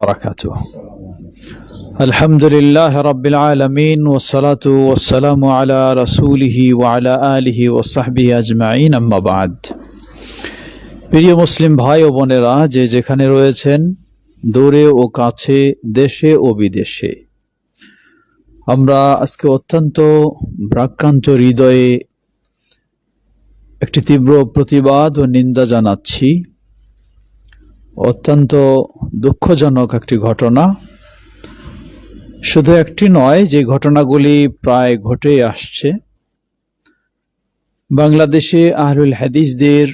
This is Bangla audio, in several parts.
وبركاته الحمد لله رب العالمين والصلاة والسلام على رسوله وعلى آله وصحبه أجمعين أما بعد প্রিয় মুসলিম ভাই ও বোনেরা যে যেখানে রয়েছেন দূরে ও কাছে দেশে ও বিদেশে আমরা আজকে অত্যন্ত ভ্রাক্রান্ত হৃদয়ে একটি তীব্র প্রতিবাদ ও নিন্দা জানাচ্ছি অত্যন্ত দুঃখজনক একটি ঘটনা। শুধু একটি নয়, যে ঘটনাগুলি প্রায় ঘটেই আসছে। বাংলাদেশে আহলুল হাদিসদের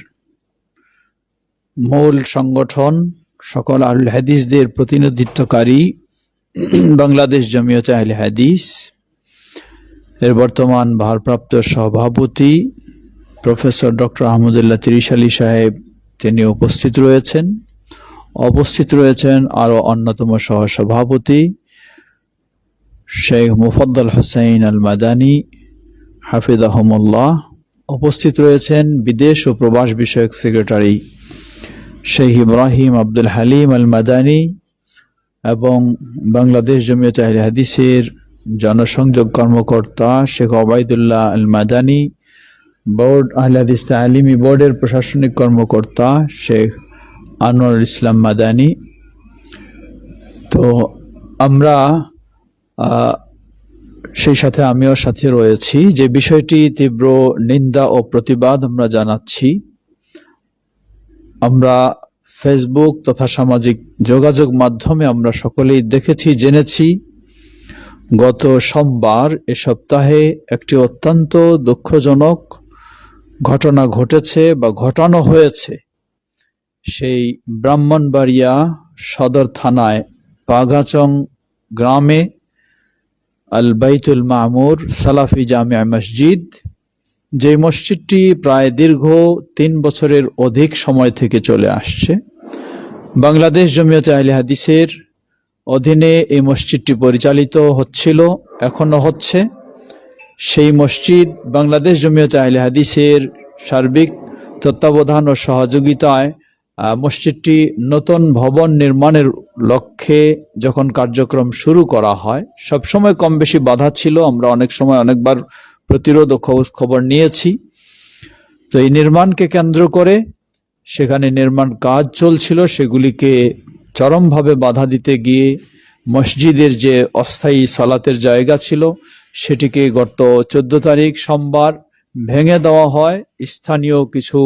মূল সংগঠন, সকল আহলুল হাদিসদের প্রতিনিধিত্বকারী বাংলাদেশ জমিয়তে আহলে হাদিস। এর বর্তমান ভারপ্রাপ্ত সভাপতি প্রফেসর ডক্টর আহমদুল্লাহ তিরিশ আলী সাহেব তিনি উপস্থিত রয়েছেন। উপস্থিত রয়েছেন আরও অন্যতম সহসভাপতি শেখ মুফদ্দল হোসাইন আল মাদানী হাফিজ আহমুল্লাহ উপস্থিত রয়েছেন বিদেশ ও প্রবাস বিষয়ক সেক্রেটারি শেখ ইব্রাহিম আব্দুল হালিম আল মাদানী এবং বাংলাদেশ জমিয়ত আহলে হাদিসের জনসংযোগ কর্মকর্তা শেখ ওবায়দুল্লাহ আল মাদানী বোর্ড আহলে হাদিস তালিমি বোর্ডের প্রশাসনিক কর্মকর্তা শেখ আনোয়ার ইসলাম মাদানী। তো আমরা সেই সাথে আমিও সাথে রয়েছি। যে বিষয়টি তীব্র নিন্দা ও প্রতিবাদ আমরা জানাচ্ছি, আমরা ফেসবুক তথা সামাজিক যোগাযোগ মাধ্যমে আমরা সকলেই দেখেছি, জেনেছি। গত সোমবার এ সপ্তাহে একটি অত্যন্ত দুঃখজনক ঘটনা ঘটেছে বা ঘটানো হয়েছে। সেই ব্রাহ্মণবাড়িয়া সদর থানায় পাগাচং গ্রামে আল বাইতুল মামুর সালাফি জামিয়া মসজিদ, যে মসজিদটি প্রায় দীর্ঘ তিন বছরের অধিক সময় থেকে চলে আসছে। বাংলাদেশ জমিয়তে আহলে হাদিসের অধীনে এই মসজিদটি পরিচালিত হচ্ছিল, এখনও হচ্ছে। সেই মসজিদ বাংলাদেশ জমিয়তে আহলে হাদিসের সার্বিক তত্ত্বাবধান ও সহযোগিতায় মসজিদটি নতুন ভবন নির্মাণের লক্ষ্যে যখন কার্যক্রম শুরু করা হয়, সবসময় কম বেশি বাধা ছিল। আমরা অনেক সময় অনেকবার প্রতিরোধ খবর নিয়েছি। তো এই নির্মাণকে কেন্দ্র করে সেখানে নির্মাণ কাজ চলছিল। সেগুলিকে চরমভাবে বাধা দিতে গিয়ে মসজিদের যে অস্থায়ী সালাতের জায়গা ছিল, সেটিকে গত চোদ্দ তারিখ সোমবার ভেঙে দেওয়া হয়। স্থানীয় কিছু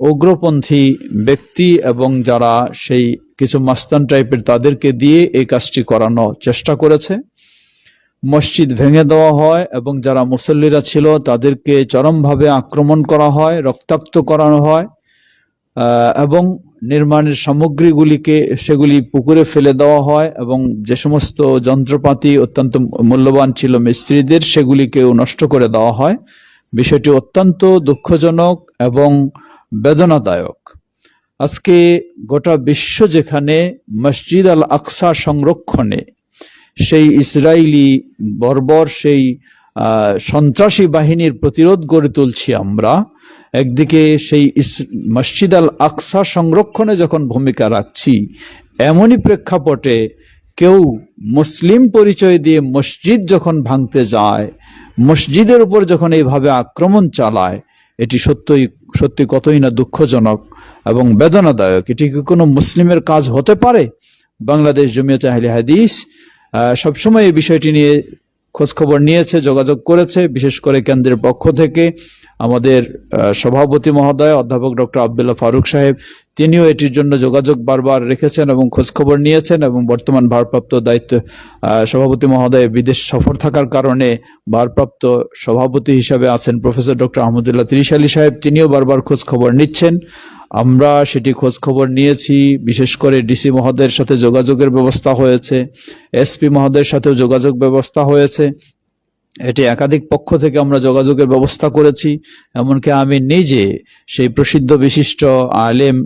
উগ্রপন্থী ব্যক্তি এবং যারা সেই কিছু মাস্তান টাইপের তাদেরকে দিয়ে এই কাজটি করানোর চেষ্টা করেছে। মসজিদ ভেঙে দেওয়া হয় এবং যারা মুসল্লিরা ছিল তাদেরকে চরমভাবে আক্রমণ করা হয়, রক্তাক্ত করানো হয় এবং নির্মাণের সামগ্রীগুলিকে সেগুলি পুকুরে ফেলে দেওয়া হয় এবং যে সমস্ত যন্ত্রপাতি অত্যন্ত মূল্যবান ছিল মিস্ত্রিদের সেগুলিকেও নষ্ট করে দেওয়া হয়। বিষয়টি অত্যন্ত দুঃখজনক এবং বেদনাদায়ক। আজকে গোটা বিশ্ব যেখানে মসজিদ আল আকসা সংরক্ষণে সেই ইসরায়েলি বর্বর সেই সন্ত্রাসী বাহিনীর প্রতিরোধ গড়ে তুলছি আমরা, একদিকে সেই মসজিদ আল আকসা সংরক্ষণে যখন ভূমিকা রাখছি, এমনই প্রেক্ষাপটে কেউ মুসলিম পরিচয় দিয়ে মসজিদ যখন ভাঙতে যায়, মসজিদের উপর যখন এইভাবে আক্রমণ চালায়, এটি সত্যই সত্যি কতই না দুঃখজনক এবং বেদনাদায়ক। এটি কি কোনো মুসলিমের কাজ হতে পারে? বাংলাদেশ জমিয়তে আহলে হাদিস সবসময় এই বিষয়টি নিয়ে খোঁজখবর নিয়েছে, যোগাযোগ করেছে, বিশেষ করে কেন্দ্রের পক্ষ থেকে। আমাদের সভাপতি মহোদয়, অধ্যাপক ডক্টর আবদুল্লাহ ফারুক সাহেব, তিনিও এটির জন্য যোগাযোগ বারবার রেখেছেন এবং খোঁজখবর নিয়েছেন এবং বর্তমান ভারপ্রাপ্ত দায়িত্ব সভাপতি মহোদয় বিদেশ সফর থাকার কারণে ভারপ্রাপ্ত সভাপতি হিসাবে আছেন প্রফেসর ডক্টর আহমদুল্লাহ তিরিশ আলী সাহেব। তিনিও বারবার খোঁজ খবর নিচ্ছেন। আমরা সেটি খোঁজ খবর নিয়েছি, বিশেষ করে ডিসি মহোদয়ের সাথে যোগাযোগের ব্যবস্থা হয়েছে এসপি মহোদয়ের সাথেও যোগাযোগ ব্যবস্থা হয়েছে। এটি একাধিক পক্ষ থেকে আমরা যোগাযোগের ব্যবস্থা করেছি, এমনকি আমি নিজে সেই প্রসিদ্ধ বিশিষ্ট আলেম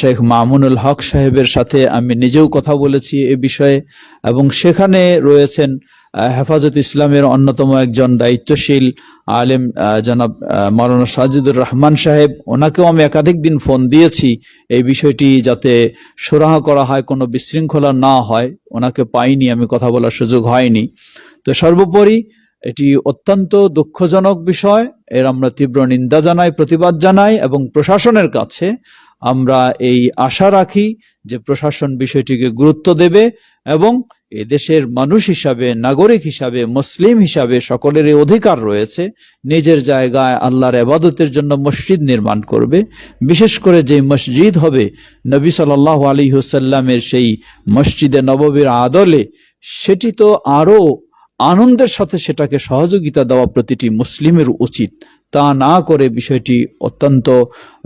শেখ মামুনুল হক সাহেবের সাথে আমি নিজেও কথা বলেছি এ বিষয়ে, এবং সেখানে রয়েছেন হেফাজত ইসলামের অন্যতম একজন দায়িত্বশীল আলেম জনাব আহ, মাওলানা সাজিদুর রহমান সাহেব। ওনাকেও আমি একাধিক দিন ফোন দিয়েছি এই বিষয়টি যাতে সুরাহা করা হয় কোনো বিশৃঙ্খলা না হয়। ওনাকে পাইনি আমি কথা বলার সুযোগ হয়নি। তো সর্বোপরি এটি অত্যন্ত দুঃখজনক বিষয়। এর আমরা তীব্র নিন্দা জানাই প্রতিবাদ জানাই এবং প্রশাসনের কাছে আমরা এই আশা রাখি যে প্রশাসন বিষয়টিকে গুরুত্ব দেবে এবং এ দেশের মানুষ হিসাবে, নাগরিক হিসাবে, মুসলিম হিসাবে সকলেরই অধিকার রয়েছে। নিজের জায়গায় আল্লাহর আবাদতের জন্য মসজিদ নির্মাণ করবে। বিশেষ করে যে মসজিদ হবে, নবী সাল্লাহ আলী হুসাল্লামের সেই মসজিদে নববীর আদলে, সেটি তো আরও আনন্দের সাথে সেটাকে সহযোগিতা দেওয়া প্রতিটি মুসলিমের উচিত। তা না করে বিষয়টি অত্যন্ত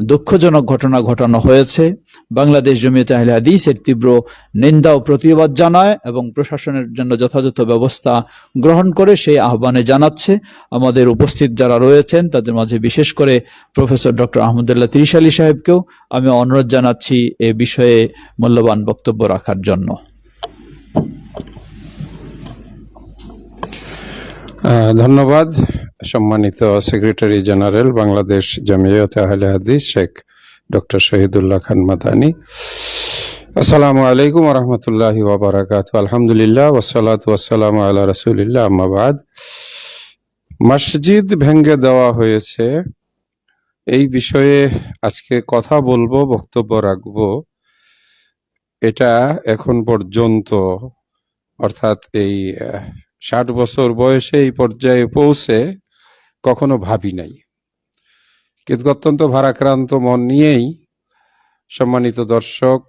দুঃখজনক ঘটনা ঘটানো হয়েছে। বাংলাদেশ জমিয়ত আহলে হাদিসের তীব্র নিন্দা ও প্রতিবাদ জানায় এবং প্রশাসনের জন্য যথাযথ ব্যবস্থা গ্রহণ করে সেই আহ্বানে জানাচ্ছে। আমাদের উপস্থিত যারা রয়েছেন, তাদের মাঝে বিশেষ করে প্রফেসর ডক্টর আহমদুল্লাহ তিরিশ আলী সাহেবকেও আমি অনুরোধ জানাচ্ছি এ বিষয়ে মূল্যবান বক্তব্য রাখার জন্য। ধন্যবাদ, সম্মানিত secretary general, Bangladesh Jamiat Ahle Hadith, Sheikh doctor Shahidullah Khan Madani. আসসালামু আলাইকুম রহমতুল্লাহি ওবরাকাত আলহামদুলিল্লাহ ওসালাত ওয়াসালাম আল্লাহ রসুলিল্লাহ আম্মাবাদ মসজিদ ভেঙ্গে দেওয়া হয়েছে। এই বিষয়ে আজকে কথা বলব, বক্তব্য রাখব। এটা এখন পর্যন্ত, অর্থাৎ এই ষাট বছর বয়সে এই পর্যায়ে পৌঁছে কখনো ভাবি নাই। কিন্তু অত্যন্ত ভারাক্রান্ত মন নিয়েই সম্মানিত দর্শক,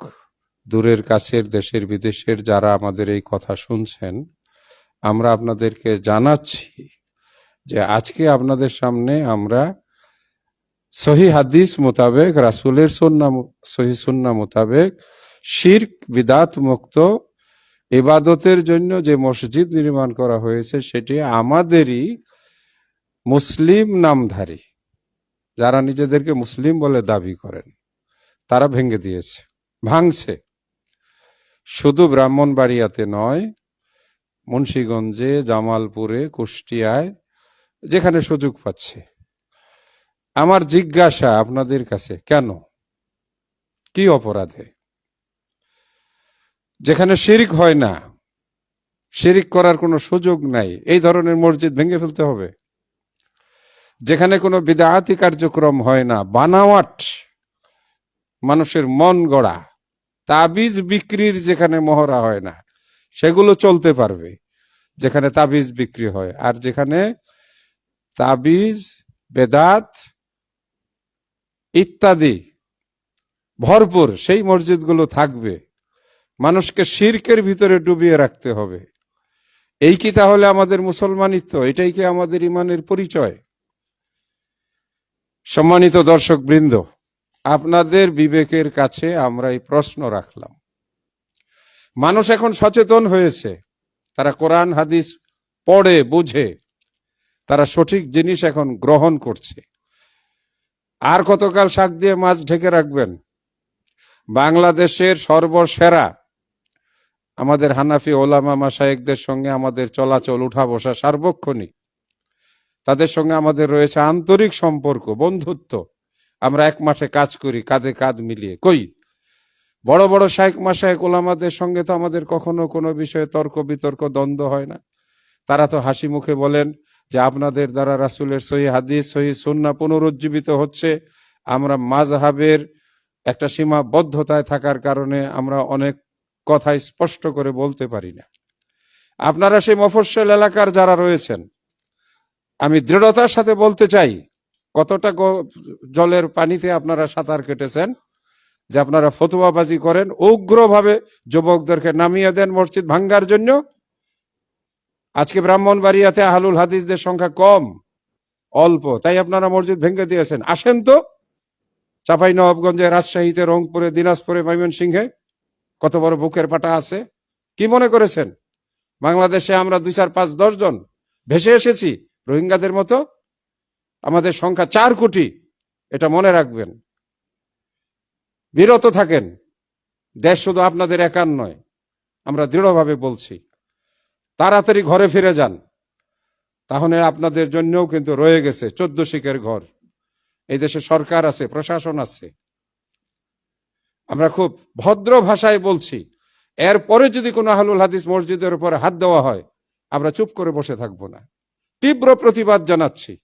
দূরের কাছের, দেশের বিদেশের যারা আমাদের এই কথা শুনছেন, আমরা আপনাদেরকে জানাচ্ছি যে আজকে আপনাদের সামনে আমরা সহি হাদিস মোতাবেক, রাসুলের সুন্না, সহি সুন্না মোতাবেক শির্ক বিদাত মুক্ত ইবাদতের জন্য যে মসজিদ নির্মাণ করা হয়েছে, সেটি আমাদেরই মুসলিম নামধারী, যারা নিজেদেরকে মুসলিম বলে দাবি করেন, তারা ভেঙে দিয়েছে, ভাঙছে। শুধু ব্রাহ্মণবাড়িয়াতে নয়, মুন্সীগঞ্জে, জামালপুরে, কুষ্টিয়ায়, যেখানে সুযোগ পাচ্ছে। আমার জিজ্ঞাসা আপনাদের কাছে, কেন? কি অপরাধে? যেখানে শিরিক হয় না, শিরিক করার কোনো সুযোগ নাই। এই ধরনের মসজিদ ভেঙে ফেলতে হবে। যেখানে কোনো বিদাহাতি কার্যক্রম হয় না, বানাওয়াট, মানুষের মন গড়া, তাবিজ বিক্রির যেখানে মহড়া হয় না, সেগুলো চলতে পারবে, যেখানে তাবিজ বিক্রি হয়। আর যেখানে তাবিজ, বেদাত ইত্যাদি ভরপুর, সেই মসজিদগুলো থাকবে। মানুষকে শিরকের ভিতরে ডুবিয়ে রাখতে হবে। এই কি তাহলে আমাদের মুসলমানিত্ব? এটাই কি আমাদের ইমানের পরিচয়? সম্মানিত দর্শক বৃন্দ আপনাদের বিবেকের কাছে আমরা এই প্রশ্ন রাখলাম। মানুষ এখন সচেতন হয়েছে। তারা কোরআন, হাদিস পড়ে, বুঝে। তারা সঠিক জিনিস এখন গ্রহণ করছে। আর কতকাল শাক দিয়ে মাছ ঢেকে রাখবেন? বাংলাদেশের সর্বসেরা আমাদের হানাফি ওলামা মাসায়েকদের সঙ্গে আমাদের চলাচল, উঠা বসা সার্বক্ষণিক। তাদের সঙ্গে আমাদের রয়েছে আন্তরিক সম্পর্ক, বন্ধুত্ব। আমরা এক মাঠে কাজ করি, কাঁধে কাঁধ মিলিয়ে। কই? বড় বড় শায়েক মাসায়েক ওলামাদের সঙ্গে তো আমাদের কখনো কোনো বিষয়ে তর্ক বিতর্ক, দ্বন্দ্ব হয় না। তারা তো হাসি মুখে বলেন যে, আপনাদের দ্বারা রাসুলের সহি হাদিস, সহি সুন্না পুনরুজ্জীবিত হচ্ছে। আমরা মাযহাবের একটা সীমাবদ্ধতায় থাকার কারণে আমরা অনেক কথাই স্পষ্ট করে বলতে পারি না। আপনারা সেই মফস্বল এলাকার যারা রয়েছেন, আমি দৃঢ়তার সাথে বলতে চাই, কতটা জলের পানিতে আপনারা সাঁতার কেটেছেন, যে আপনারা ফতুয়াবাজি করেন, উগ্রভাবে যুবকদেরকে নামিয়ে দেন মসজিদ ভাঙ্গার জন্য। আজকে ব্রাহ্মণবাড়িয়াতে আহলুল হাদিসদের সংখ্যা কম, অল্প, তাই আপনারা মসজিদ ভেঙে দিয়েছেন। আসেন তো চাপাই নবাবগঞ্জে রাজশাহীতে, রংপুরে, দিনাজপুরে, ময়মনসিংহে কত বড় বুকের পাটা আছে? কি মনে করেছেন? বাংলাদেশে আমরা দুই চার পাঁচ দশ জন ভেসে এসেছি রোহিঙ্গাদের মতো। আমাদের সংখ্যা চার কোটি, এটা মনে রাখবেন। বিরত থাকেন। দেশ শুধু আপনাদের একার নয়, আমরা দৃঢ়ভাবে বলছি, তাড়াতাড়ি ঘরে ফিরে যান। তাহলে আপনাদের জন্যও কিন্তু রয়ে গেছে চোদ্দ শিখের ঘর। এই দেশে সরকার আছে, প্রশাসন আছে। আমরা খুব ভদ্র ভাষায় বলছি। এরপরে যদি কোনো আহলুল হাদিস মসজিদের উপরে হাত দেওয়া হয়, আমরা চুপ করে বসে থাকব না। তীব্র প্রতিবাদ জানাচ্ছি।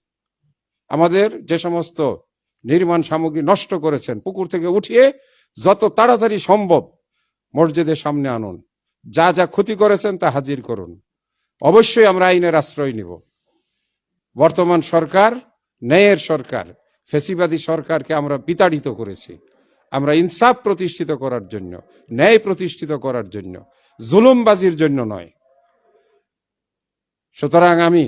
আমাদের যে সমস্ত নির্মাণ সামগ্রী নষ্ট করেছেন, পুকুর থেকে উঠিয়ে যত তাড়াতাড়ি সম্ভব মসজিদের সামনে আনুন। যা যা ক্ষতি করেছেন তা হাজির করুন। অবশ্যই আমরা আইনের আশ্রয় নিব। বর্তমান সরকার, ন্যায়ের সরকার, ফেসিবাদী সরকারকে আমরা বিতাড়িত করেছি। আমরা ইনসাফ প্রতিষ্ঠিত করার জন্য, ন্যায় প্রতিষ্ঠিত করার জন্য, জুলুমবাজির জন্য নয়। সুতরাং আমি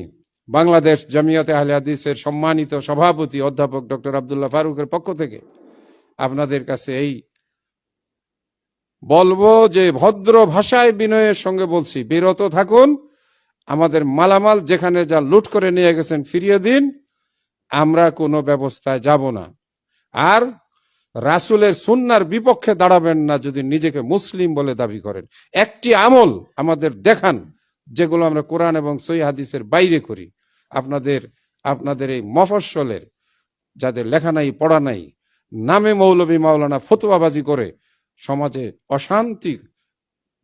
বাংলাদেশ জামিয়াতে আহলে হাদিসের সম্মানিত সভাপতি অধ্যাপক ডক্টর আবদুল্লাহ ফারুকের পক্ষ থেকে আপনাদের কাছে এই বলব যে ভদ্র ভাষায় বিনয়ের সঙ্গে বলছি, বিরত থাকুন। আমাদের মালামাল যেখানে যা লুট করে নিয়ে গেছেন ফিরিয়ে দিন। আমরা কোনো ব্যবস্থায় যাব না। আর রাসুলের সুন্নার বিপক্ষে দাঁড়াবেন না যদি নিজেকে মুসলিম বলে দাবি করেন। একটি আমল আমাদের দেখান, যেগুলো আমরা কোরআন এবং সই হাদিসের বাইরে করি। আপনাদের আপনাদের এই মফস্বলের, যাদের লেখা নাই, পড়া নাই, নামে মৌলবী মাওলানা ফতোয়াবাজি করে সমাজে অশান্তি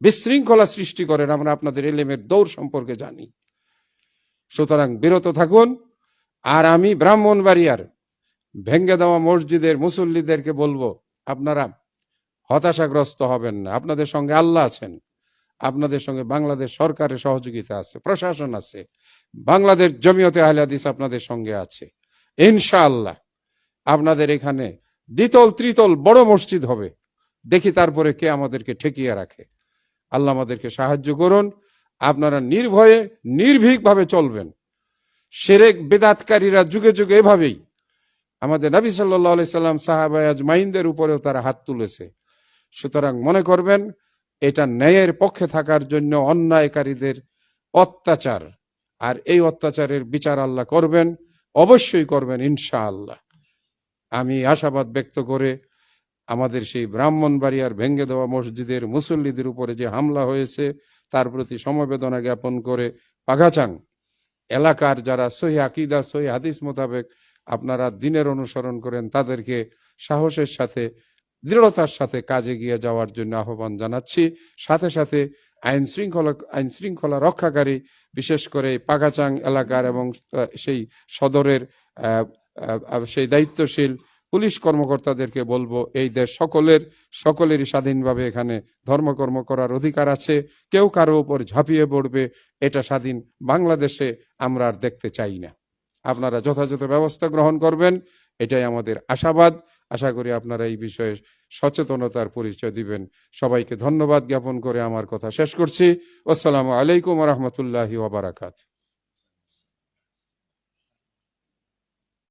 বিশৃঙ্খলা সৃষ্টি করেন, আমরা আপনাদের এলেমের দৌড় সম্পর্কে জানি। সুতরাং বিরত থাকুন। আর আমি ব্রাহ্মণবাড়িয়ার ভেঙ্গে দেওয়া মসজিদের মুসল্লিদেরকে বলব, আপনারা হতাশাগ্রস্ত হবেন না। আপনাদের সঙ্গে আল্লাহ আছেন। আপনাদের সঙ্গে বাংলাদেশ সরকারের সহযোগিতা আছে, প্রশাসন আছে, বাংলাদেশ জমিয়তে আহলে হাদিস আপনাদের সঙ্গে আছে। ইনশাআল্লাহ আপনাদের এখানে দ্বিতল, ত্রিতল বড় মসজিদ হবে। দেখি তারপরে কে আমাদেরকে ঠেকিয়ে রাখে। আল্লাহ আমাদেরকে সাহায্য করুন। আপনারা নির্ভয়ে, নির্ভীকভাবে চলবেন। সেরেক বেদাতকারীরা যুগে যুগে এভাবেই আমাদের নবী সাল্লাহ সাল্লাম সাহাবায় আজমাইনদের উপরেও তারা হাত তুলেছে। সুতরাং মনে করবেন, এটা ন্যায়ের পক্ষে থাকার জন্য অন্যায়কারীদের অত্যাচার। আর এই অত্যাচারের বিচার আল্লাহ করবেন, অবশ্যই করবেন ইনশাআল্লাহ। আমি আশাবাদ ব্যক্ত করে আমাদের সেই ব্রাহ্মণবাড়িয়ার ভেঙ্গে দেওয়া মসজিদের মুসল্লিদের উপরে যে হামলা হয়েছে, তার প্রতি সমবেদনা জ্ঞাপন করে পাগাচাং। এলাকার যারা সহি আকিদা, সহি হাদিস মোতাবেক আপনারা দিনের অনুসরণ করেন, তাদেরকে সাহসের সাথে, দৃঢ়তার সাথে কাজে গিয়ে যাওয়ার জন্য আহ্বান জানাচ্ছি। সাথে সাথে আইন শৃঙ্খলা আইন শৃঙ্খলা রক্ষাকারী, বিশেষ করে পাগাচাং এলাকার এবং সেই সদরের সেই দায়িত্বশীল পুলিশ কর্মকর্তাদেরকে বলব, এই দেশ সকলের, সকলেরই স্বাধীনভাবে এখানে ধর্মকর্ম করার অধিকার আছে। কেউ কারও উপর ঝাঁপিয়ে পড়বে, এটা স্বাধীন বাংলাদেশে আমরা আর দেখতে চাই না। আপনারা যথাযথ ব্যবস্থা গ্রহণ করবেন। এটাই আমাদের আশাবাদ। আশা করি আপনারা এই বিষয়ে সচেতনতার পরিচয় দিবেন। সবাইকে ধন্যবাদ জ্ঞাপন করে আমার কথা শেষ করছি। আসসালামু আলাইকুম রহমতুল্লাহি ওবারাকাত